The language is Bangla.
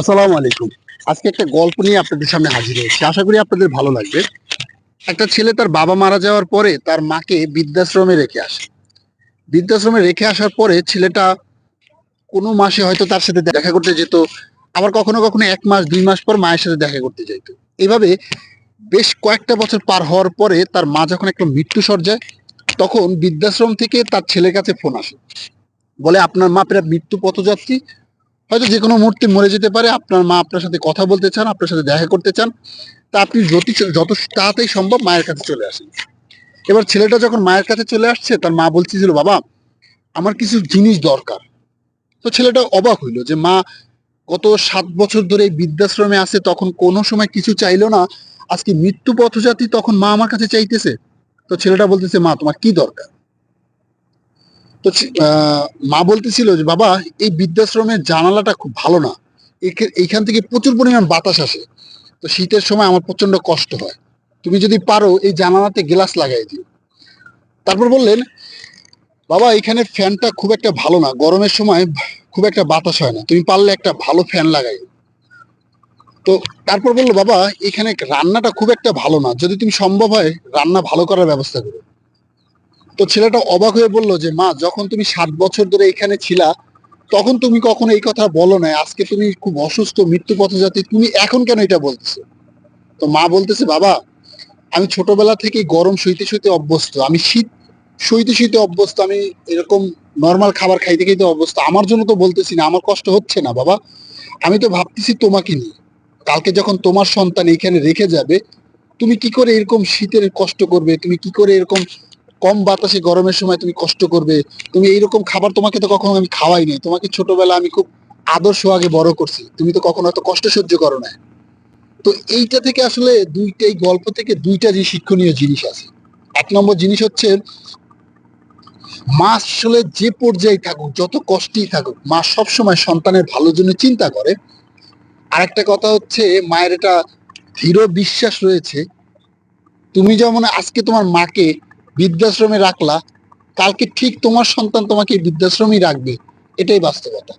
আসসালামু আলাইকুম। আজকে একটা গল্প নিয়ে আপনাদের সামনে হাজির হয়েছি। আশা করি আপনাদের ভালো লাগবে। একটা ছেলে তার বাবা মারা যাওয়ার পরে তার মাকে বৃদ্ধাশ্রমে রেখে আসে। বৃদ্ধাশ্রমে রেখে আসার পরে ছেলেটা কোনো মাসে হয়তো তার সাথে দেখা করতে যেত, আবার কখনো কখনো এক মাস, দুই মাস পর মায়ের সাথে দেখা করতে যেত এভাবে বেশ কয়েকটা বছর পার হওয়ার পরে তার মা যখন একটা মৃত্যু সজ্জায়, তখন বৃদ্ধাশ্রম থেকে তার ছেলের কাছে ফোন আসে। বলে, আপনার মা প্রায় মৃত্যু পথযাত্রী হয়তো যে কোনো মুহূর্তে মরে যেতে পারে, আপনার মা আপনার সাথে কথা বলতে চান, আপনার সাথে দেখা করতে চান, তা আপনি যত যত তাড়াতাড়ি সম্ভব মায়ের কাছে চলে আসেন। এবার ছেলেটা যখন মায়ের কাছে চলে আসছে, তার মা বলছিল বাবা, আমার কিছু জিনিস দরকার। তো ছেলেটা অবাক হইল যে, মা, গত সাত বছর ধরে বৃদ্ধাশ্রমে আছে, তখন কোনো সময় কিছু চাইলো না। আজকে মৃত্যু পথযাত্রী তখন মা আমার কাছে চাইতেছে। তো ছেলেটা বলতেছে, মা, তোমার কি দরকার? মা বলতেছিল যে, বাবা, এই বৃদ্ধাশ্রমের জানালাটা খুব ভালো না। এইখান থেকে প্রচুর পরিমাণ বাতাস আসে। তো শীতের সময় আমার প্রচণ্ড কষ্ট হয়। তুমি যদি পারো, এই জানালাতে গ্লাস লাগাই দিও। তারপর বললেন, বাবা এখানে ফ্যানটা খুব একটা ভালো না। গরমের সময় খুব একটা বাতাস হয় না। তুমি পারলে একটা ভালো ফ্যান লাগাই। তো তারপর বলল, বাবা, এখানে রান্নাটা খুব একটা ভালো না। যদি তুমি সম্ভব হয়, রান্না ভালো করার ব্যবস্থা করো। তো ছেলেটা অবাক হয়ে বলল যে, মা, যখন তুমি সাত বছর ধরে এখানে ছিলা, তখন তুমি কখনো এই কথা বলো না আজকে তুমি খুব অসুস্থ, মৃত্যু পথযাত্রী, তুমি এখন কেন এটা বলতেছো? তো মা বলতেছে, বাবা, আমি ছোটবেলা থেকে গরম সইতে সইতে অভ্যস্ত। আমি শীত সইতে সইতে অভ্যস্ত, আমি এরকম নর্মাল খাবার খাইতে খাইতে অভ্যস্ত। আমার জন্য তো বলতেছি না, আমার কষ্ট হচ্ছে না, বাবা। আমি তো ভাবতেছি তোমাকে নিয়ে। কালকে যখন তোমার সন্তান এখানে রেখে যাবে, তুমি কি করে এরকম শীতের কষ্ট করবে? তুমি কি করে এরকম কম বাতাসে গরমের সময় তুমি কষ্ট করবে। তুমি এইরকম খাবার তোমাকে তো কখনো আমি খাওয়াই নাই। তোমাকে ছোটবেলা আমি খুব আদর্শ আগে বড় করছি। তুমি তো কখনো এত কষ্ট সহ্য করো না তো এইটা থেকে আসলে দুইটাই গল্প থেকে দুইটা যে শিক্ষণীয় জিনিস আছে। এক নম্বর জিনিস হচ্ছে, মা আসলে যে পর্যায়ে থাকুক, যত কষ্টেই থাকুক, মা সবসময় সন্তানের ভালোর জন্য চিন্তা করে। আর একটা কথা হচ্ছে, মায়ের এটা দৃঢ় বিশ্বাস রয়েছে। তুমি যেমন আজকে তোমার মাকে বৃদ্ধাশ্রমে রাখলা কালকে ঠিক তোমার সন্তান তোমাকে বৃদ্ধাশ্রমেই রাখবে। এটাই বাস্তবতা।